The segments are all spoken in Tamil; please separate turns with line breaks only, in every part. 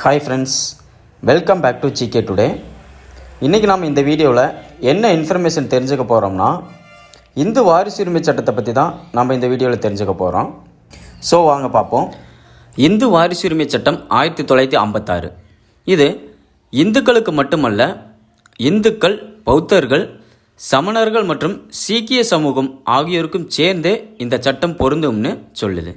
Hi friends welcome back to GK today இன்றைக்கி நாம் இந்த வீடியோவில் என்ன இன்ஃபர்மேஷன் தெரிஞ்சுக்க போகிறோம்னா இந்து வாரிசுரிமை சட்டத்தை பற்றி தான் நம்ம இந்த வீடியோவில் தெரிஞ்சுக்க போகிறோம் ஸோ வாங்க பார்ப்போம். இந்து வாரிசுரிமை சட்டம் ஆயிரத்தி தொள்ளாயிரத்தி ஐம்பத்தாறு. இது இந்துக்களுக்கு மட்டுமல்ல இந்துக்கள் பௌத்தர்கள் சமணர்கள் மற்றும் சீக்கிய சமூகம் ஆகியோருக்கும் சேர்ந்தே இந்த சட்டம் பொருந்தும்னு சொல்லுது.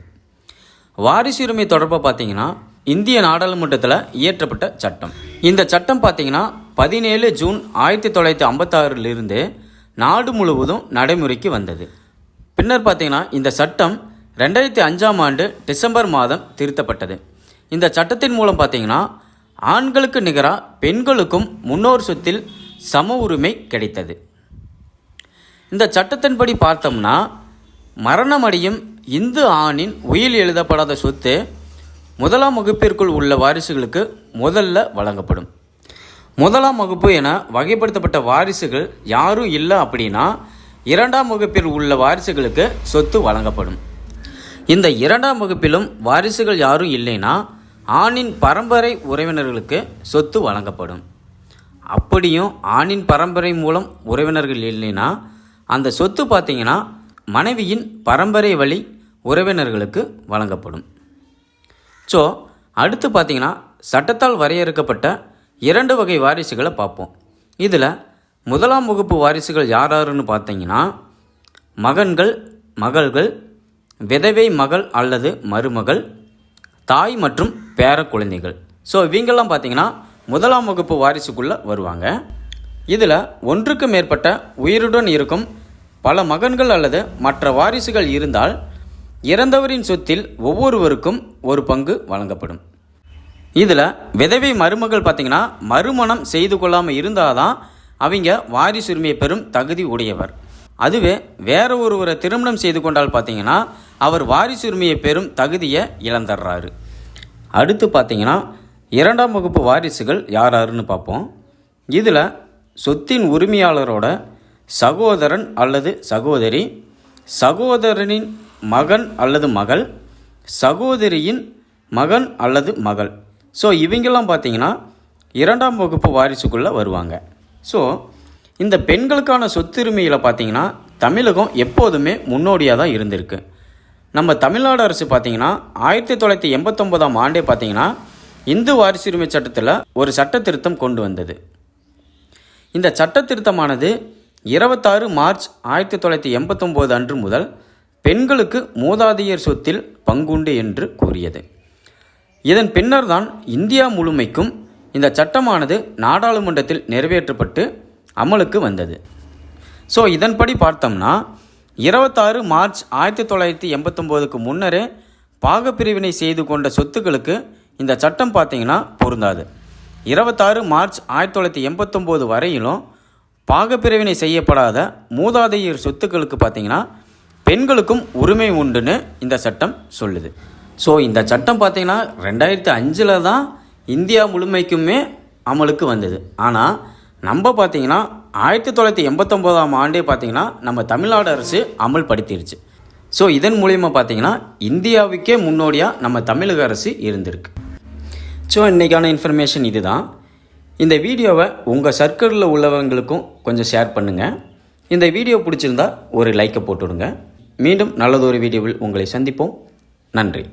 வாரிசுரிமை தொடர்பாக பார்த்தீங்கன்னா இந்திய நாடாளுமன்றத்தில் இயற்றப்பட்ட சட்டம். இந்த சட்டம் பார்த்தீங்கன்னா பதினேழு ஜூன் ஆயிரத்தி தொள்ளாயிரத்தி ஐம்பத்தாறிலிருந்து நாடு முழுவதும் நடைமுறைக்கு வந்தது. பின்னர் பார்த்தீங்கன்னா இந்த சட்டம் ரெண்டாயிரத்தி அஞ்சாம் ஆண்டு டிசம்பர் மாதம் திருத்தப்பட்டது. இந்த சட்டத்தின் மூலம் பார்த்தீங்கன்னா ஆண்களுக்கு நிகராக பெண்களுக்கும் முன்னோர் சொத்தில் சம உரிமை கிடைத்தது. இந்த சட்டத்தின்படி பார்த்தோம்னா மரணமடையும் இந்து ஆணின் உயில் எழுதப்படாத சொத்து முதலாம் வகுப்பிற்குள் உள்ள வாரிசுகளுக்கு முதல்ல வழங்கப்படும். முதலாம் வகுப்பு என வகைப்படுத்தப்பட்ட வாரிசுகள் யாரும் இல்லை அப்படின்னா இரண்டாம் வகுப்பில் உள்ள வாரிசுகளுக்கு சொத்து வழங்கப்படும். இந்த இரண்டாம் வகுப்பிலும் வாரிசுகள் யாரும் இல்லைன்னா ஆணின் பரம்பரை உறவினர்களுக்கு சொத்து வழங்கப்படும். அப்படியும் ஆணின் பரம்பரை மூலம் உறவினர்கள் இல்லைன்னா அந்த சொத்து பார்த்திங்கன்னா மனைவியின் பரம்பரை வழி உறவினர்களுக்கு வழங்கப்படும். ஸோ அடுத்து பார்த்தீங்கன்னா சட்டத்தால் வரையறுக்கப்பட்ட இரண்டு வகை வாரிசுகளை பார்ப்போம். இதில் முதலாம் வகுப்பு வாரிசுகள் யார் யாருன்னு பார்த்தீங்கன்னா மகன்கள் மகள்கள் விதவை மகள் அல்லது மருமகள் தாய் மற்றும் பேர குழந்தைகள். ஸோ இவங்கெல்லாம் பார்த்தீங்கன்னா முதலாம் வகுப்பு வாரிசுக்குள்ளே வருவாங்க. இதில் ஒன்றுக்கு மேற்பட்ட உயிருடன் இருக்கும் பல மகன்கள் அல்லது மற்ற வாரிசுகள் இருந்தால் இறந்தவரின் சொத்தில் ஒவ்வொருவருக்கும் ஒரு பங்கு வழங்கப்படும். இதில் விதவை மருமகள் பார்த்தீங்கன்னா மறுமணம் செய்து கொள்ளாமல் இருந்தால் தான் அவங்க வாரிசுரிமையை பெறும் தகுதி உடையவர். அதுவே வேற ஒருவரை திருமணம் செய்து கொண்டால் பார்த்தீங்கன்னா அவர் வாரிசுரிமையை பெறும் தகுதியை இழந்துடுறாரு அடுத்து பார்த்தீங்கன்னா இரண்டாம் வகுப்பு வாரிசுகள் யார் யாருன்னு பார்ப்போம் இதில் சொத்தின் உரிமையாளரோட சகோதரன் அல்லது சகோதரி சகோதரனின் மகன் அல்லது மகள் சகோதரியின் மகன் அல்லது மகள். ஸோ இவங்கெல்லாம் பார்த்தீங்கன்னா இரண்டாம் வகுப்பு வாரிசுக்குள்ளே வருவாங்க. ஸோ இந்த பெண்களுக்கான சொத்துரிமையில் பார்த்திங்கன்னா தமிழகம் எப்போதுமே முன்னோடியாக தான் இருந்திருக்கு. நம்ம தமிழ்நாடு அரசு பார்த்தீங்கன்னா ஆயிரத்தி தொள்ளாயிரத்தி எண்பத்தொம்போதாம் ஆண்டே பார்த்தீங்கன்னா இந்து வாரிசுரிமை சட்டத்தில் ஒரு சட்ட திருத்தம் கொண்டு வந்தது. இந்த சட்ட திருத்தமானது இருபத்தாறு மார்ச் ஆயிரத்தி தொள்ளாயிரத்தி எண்பத்தொம்போது அன்று முதல் பெண்களுக்கு மூதாதையர் சொத்தில் பங்குண்டு என்று கூறியது. இதன் பின்னர்தான் இந்தியா முழுமைக்கும் இந்த சட்டமானது நாடாளுமன்றத்தில் நிறைவேற்றப்பட்டு அமலுக்கு வந்தது. ஸோ இதன்படி பார்த்தோம்னா இருபத்தாறு மார்ச் ஆயிரத்தி தொள்ளாயிரத்தி எண்பத்தொம்போதுக்கு முன்னரே பாகப்பிரிவினை செய்து கொண்ட சொத்துக்களுக்கு இந்த சட்டம் பார்த்திங்கன்னா பொருந்தாது. இருபத்தாறு மார்ச் ஆயிரத்தி தொள்ளாயிரத்தி எண்பத்தொம்போது வரையிலும் பாகப்பிரிவினை செய்யப்படாத மூதாதையர் சொத்துக்களுக்கு பார்த்தீங்கன்னா பெண்களுக்கும் உரிமை உண்டுன்னு இந்த சட்டம் சொல்லுது. ஸோ இந்த சட்டம் பார்த்தீங்கன்னா ரெண்டாயிரத்தி அஞ்சில் தான் இந்தியா முழுமைக்குமே அமலுக்கு வந்தது. ஆனால் நம்ம பார்த்தீங்கன்னா ஆயிரத்தி தொள்ளாயிரத்தி எண்பத்தொம்போதாம் ஆண்டே பார்த்தீங்கன்னா நம்ம தமிழ்நாடு அரசு அமல்படுத்திருச்சு. ஸோ இதன் மூலிமா பார்த்தீங்கன்னா இந்தியாவுக்கே முன்னோடியாக நம்ம தமிழக அரசு இருந்திருக்கு. ஸோ இன்றைக்கான இன்ஃபர்மேஷன் இதுதான். இந்த வீடியோவை உங்கள் சர்க்கிளில் உள்ளவங்களுக்கும் கொஞ்சம் ஷேர் பண்ணுங்கள் இந்த வீடியோ பிடிச்சிருந்தா ஒரு லைக்கை போட்டுவிடுங்க மீண்டும் நல்லதொரு வீடியோவில் உங்களை சந்திப்போம். நன்றி.